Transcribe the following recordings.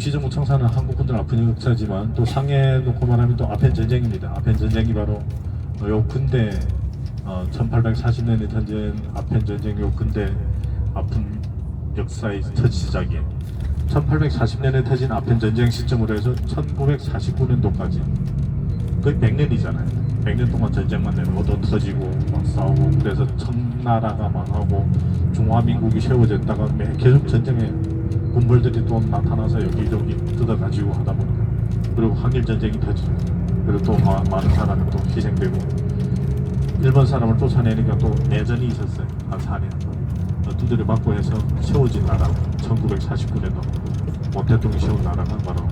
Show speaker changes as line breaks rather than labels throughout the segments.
임시정부 청사는 한국 분들 아픈 역사지만 또 상해 놓고 말하면 또 아펜 전쟁입니다. 아펜 전쟁이 바로 요 근대 어, 1840년에 터진 아펜 전쟁 요 근대 아픈 역사의 첫 시작이에요. 1840년에 터진 아펜 전쟁 시점으로 해서 1949년도까지 거의 100년이잖아요. 100년 동안 전쟁만 내고 얻어 터지고 막 싸우고 그래서 청나라가 망하고 중화민국이 세워졌다가 매 계속 전쟁에 군벌들이 또 나타나서 여기저기 뜯어가지고 하다 보니까. 그리고 한일 전쟁이 터지고 그리고 또 마- 많은 사람이 또 희생되고. 일본 사람을 쫓아내니까 또 내전이 있었어요. 한 4년. 어, 두드려 맞고 해서 세워진 나라 1949년도. 모태동이 세운 나라가 바로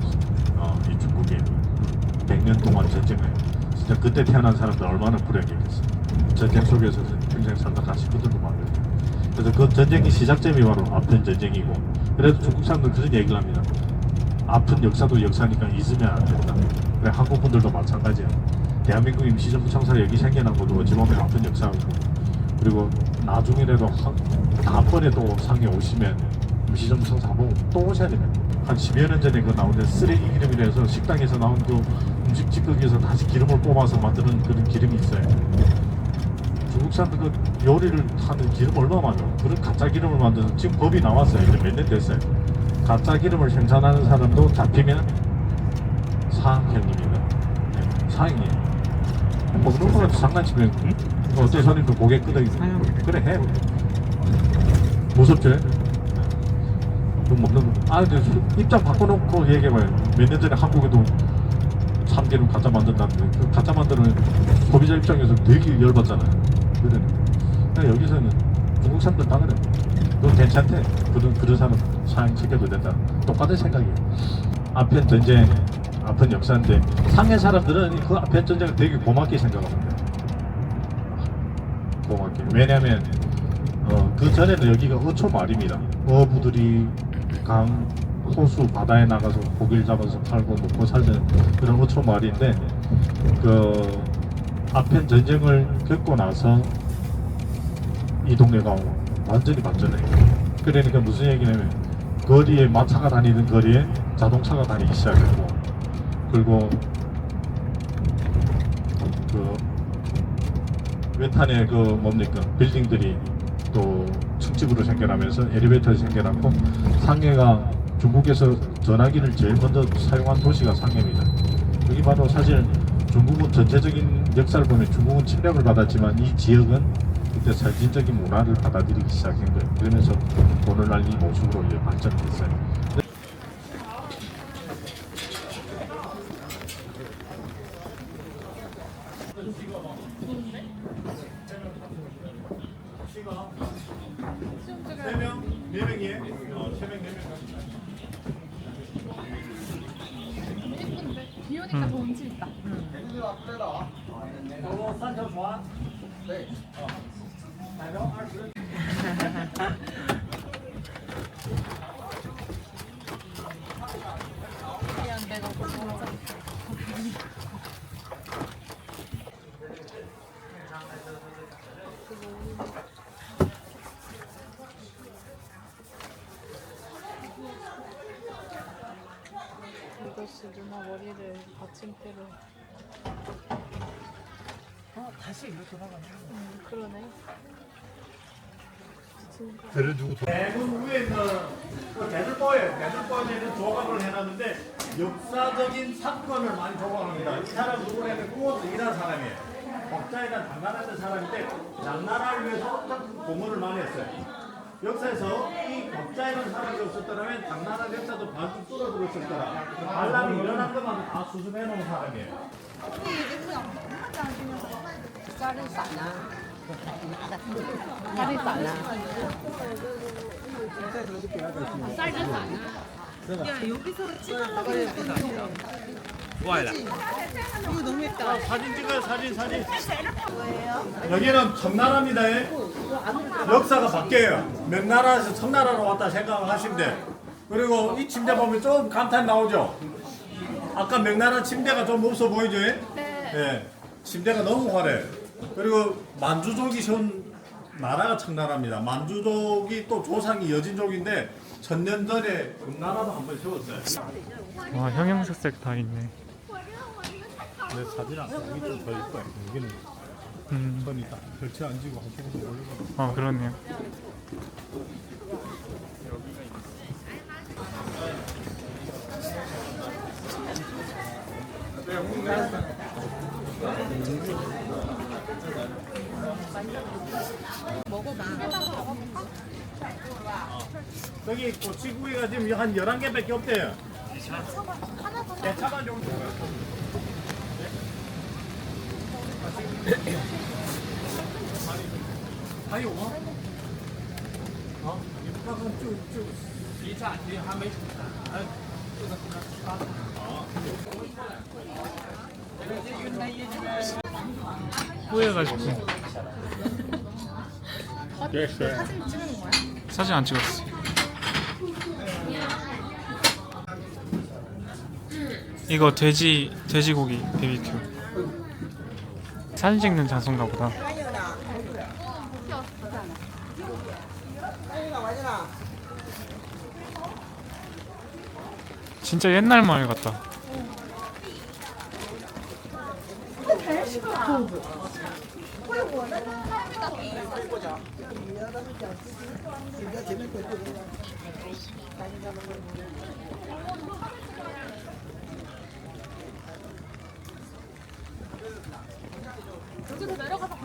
어, 이 중국이에요 100년 동안 전쟁을 진짜 그때 태어난 사람들 얼마나 불행했겠어. 전쟁 속에서 평생 살다 가신 분들도 많아요 그래서 그 전쟁의 시작점이 바로 아픈 전쟁이고 그래도 중국 사람들 그런 얘기를 합니다. 아픈 역사도 역사니까 잊으면 안 된다. 그래 한국 분들도 마찬가지야. 대한민국 임시정부 청사 여기 생겨난 것도 어찌 보면 아픈 역사고. 그리고 나중에라도 한, 다음번에 또 상해 오시면 임시정부 청사 한번 또 오셔야 됩니다. 한 10여 년 전에 그 나오는 쓰레기 기름이라 해서 식당에서 나온 그 음식 찌꺼기에서 다시 기름을 뽑아서 만드는 그런 기름이 있어요 중국 사람들 그 요리를 하는 기름 얼마 많아 그런 가짜 기름을 만드는 지금 법이 나왔어요. 이제 몇 년 됐어요? 가짜 기름을 생산하는 사람도 잡히면 사형입니다. 네, 사형이에요. 먹는 거는 장난치면 응? 어떤 사람도 고개 끄덕이고 그래 해. 무섭죠? 그 먹는 거. 아 근데 수- 입장 바꿔놓고 얘기해봐요. 몇 년 전에 한국에도 참기름 가짜 만든다는데 그 가짜 만드는 소비자 입장에서 되게 열받잖아요 근데 여기서는 중국 사람들 다 그래. 너 괜찮대. 그런 그런 사람 사행 시켜도 된다. 똑같은 생각이에요 아편 전쟁 아픈 역사인데 상해 사람들은 그 아편 전쟁을 되게 고맙게 생각합니다. 고맙게. 왜냐면 어, 그 전에는 여기가 어초 말입니다. 어부들이 강 호수 바다에 나가서 고기를 잡아서 팔고 먹고 살던 그런 어초 말인데 그 아편 전쟁을 겪고 나서 이 동네가 완전히 발전해요. 그러니까 무슨 얘기냐면 거리에 마차가 다니는 거리에 자동차가 다니기 시작했고 그리고 그 외탄의 그 뭡니까 빌딩들이 또 층집으로 생겨나면서 엘리베이터가 생겨났고 상해가 중국에서 전화기를 제일 먼저 사용한 도시가 상해입니다. 여기 바로 사실 중국은 전체적인 역사를 보면 중국은 침략을 받았지만 이 지역은 그때 선진적인 문화를 받아들이기 시작한 거예요. 그러면서 오늘날 이 모습으로 이제 발전됐어요. 세 명, 네 명이에요? 어, 세 명, 네 명.
예쁜데 비 오니까 더 운치 있다. 미안 내가 못 먹어. 이것이 누나 머리를 받침대로
어, 다시 일로 돌아가네.
음 그러네
대문 위에 있는 그 대들보에 대들보에는 조각을 해놨는데 역사적인 사건을 많이 조각합니다. 이 사람 누구냐면 구워서 일한 사람이에요. 법자에다 장난하는 사람인데 장난을 위해서 어떤 공헌을 많이 했어요. 역사에서 이 법자이라는 사람이 없었더라면 장난한 역사도 반쯤 줄어들었을 거라. 반란이 일어난 것만 다 수습해 놓은 사람이에요.
加热 뭐하라? 이거 너무 했다. 아, 어,
사진 찍어요, 사진, 사진. 여기는 청나라입니다. 역사가 바뀌어요. 몇 나라에서 청나라로 왔다 생각하시면 돼. 그리고 이 침대 보면 좀 감탄 나오죠? 아까 명나라 침대가 좀 없어 보이죠? 네. 예. 침대가 너무 화려해. 그리고 만주족이 세운 나라가 청나라입니다. 만주족이 또 조상이 여진족인데
천년 전에 그 금나라도 한번 세웠어요.
와, 형형색색 다 있네.
내 사진 안 여기 좀더 있고 여기는
음,
선이 딱 펼쳐 앉고 한쪽으로 올리고.
아 그렇네요.
여기 고치구이가 지금 한 11개밖에 없대요. 네, 차만 좀 还有吗？啊，你看看就就一站这还没哎，这个好。
후회해가지고
됐어요.
사진 찍는 거야?
사진 안 찍었어. 이거 돼지 돼지고기 BBQ. 사진 찍는 장소인가 보다. 진짜 옛날 마을 같다.
여기로 내려가서?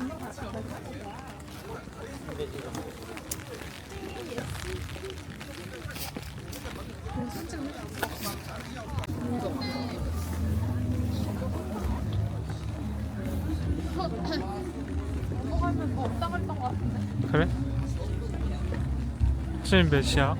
지금 몇 시야?